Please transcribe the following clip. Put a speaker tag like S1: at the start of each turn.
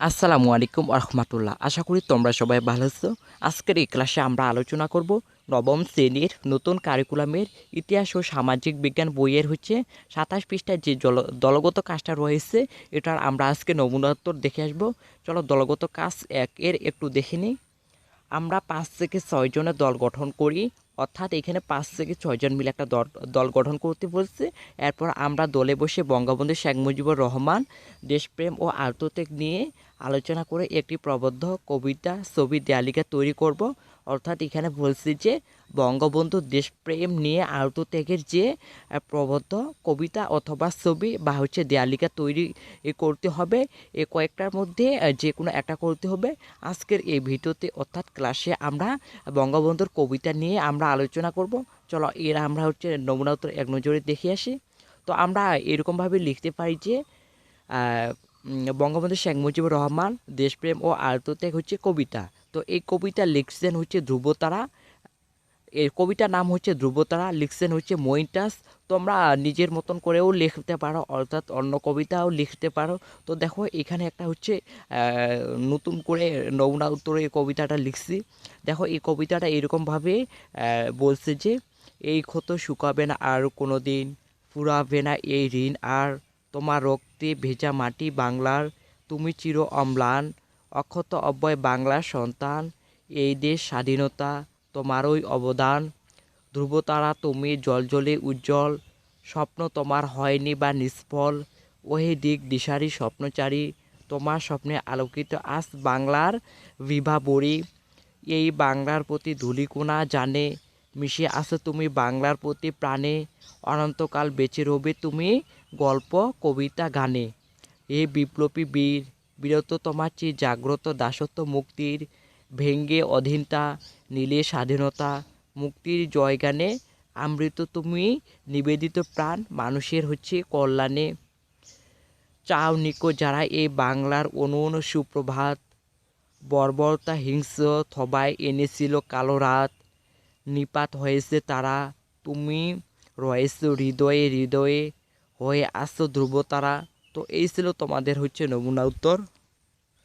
S1: আসসালামু আলাইকুম রহমতুল্লাহ আশা করি তোমরা সবাই ভালো আছো। আজকের এই ক্লাসে আমরা আলোচনা করব নবম শ্রেণির নতুন কারিকুলামের ইতিহাস ও সামাজিক বিজ্ঞান বইয়ের হচ্ছে সাতাশ পৃষ্ঠার যে জল দলগত কাজটা রয়েছে, এটার আমরা আজকে নমুনাত্তর দেখে আসব। চলো দলগত কাজ এক এর একটু দেখে নিই। আমরা পাঁচ থেকে ছয় জনের দল গঠন করি। অর্থাৎ এখানে পাঁচ থেকে ছয়জন মিলে একটা দল গঠন করতে বলছে। এরপর আমরা দলে বসে বঙ্গবন্ধু শেখ মুজিবুর রহমান, দেশপ্রেম ও আত্মত্যাগ নিয়ে আলোচনা করে একটি প্রবদ্ধ কবিতা, ছবি, দেয়ালিকা তৈরি করব। অর্থাৎ এখানে বলছি যে বঙ্গবন্ধু দেশপ্রেম নিয়ে আত্মত্যাগের যে প্রবদ্ধ কবিতা অথবা ছবি বা হচ্ছে দেয়ালিকা তৈরি করতে হবে, এ কয়েকটার মধ্যে যে কোনো একটা করতে হবে। আজকের এই ভিডিওতে অর্থাৎ ক্লাসে আমরা বঙ্গবন্ধুর কবিতা নিয়ে আমরা আলোচনা করব। চলো এর আমরা হচ্ছে নমুনা উত্তর এক নজরে দেখে আসি। তো আমরা এরকমভাবে লিখতে পারি যে বঙ্গবন্ধু শেখ মুজিবুর রহমান, দেশপ্রেম ও আত্মত্যাগ হচ্ছে কবিতা। তো এই কবিতা লিখছেন হচ্ছে ধ্রুবতারা। এই কবিতার নাম হচ্ছে ধ্রুবতারা, লিখছেন হচ্ছে মইন্টাস তোমরা নিজের মতন করেও লিখতে পারো, অর্থাৎ অন্য কবিতাও লিখতে পারো। তো দেখো, এখানে একটা হচ্ছে নতুন করে নমুনা উত্তরে এই কবিতাটা লিখছি। দেখো, এই কবিতাটা এরকমভাবে বলছে যে, এই ক্ষত শুকাবে না আর কোনো দিন ফুরাবে না এই ঋণ আর তোমার রক্তে ভেজা মাটি বাংলার, তুমি চির অম্লান, অক্ষত অব্যয় বাংলার সন্তান, এই দেশ স্বাধীনতা, তোমারই অবদান। ধ্রুবতারা তুমি জলজলে উজ্জ্বল, স্বপ্ন তোমার হয়নি বা নিষ্ফল, ওহে দিক দিশারি স্বপ্নচারী, তোমার স্বপ্নে আলোকিত আজ বাংলার বিভাবরী এই বাংলার প্রতি ধূলিকোনা জানে, মিশে আছো তুমি বাংলার প্রতি প্রাণে, অনন্তকাল বেঁচে রবে তুমি গল্প, কবিতা, গানে। এ বিপ্লবী বীর বীরত্ব তোমার চেয়ে জাগ্রত দাসত্ব মুক্তির, ভেঙ্গে অধীনতা, নীলে স্বাধীনতা, মুক্তির জয়গানে আমৃত তুমি নিবেদিত প্রাণ, মানুষের হচ্ছে কল্যাণে। চাও নিকো যারা এই বাংলার অনুন সুপ্রভাত, বর্বরতা হিংস্র থবায় এনেছিল কালো রাত। নিপাত হয়েছে তারা, তুমি রয়েছো হৃদয়ে হৃদয়ে হয়ে আসছো ধ্রুবতারা। তো এই ছিল তোমাদের হচ্ছে নমুনা উত্তর।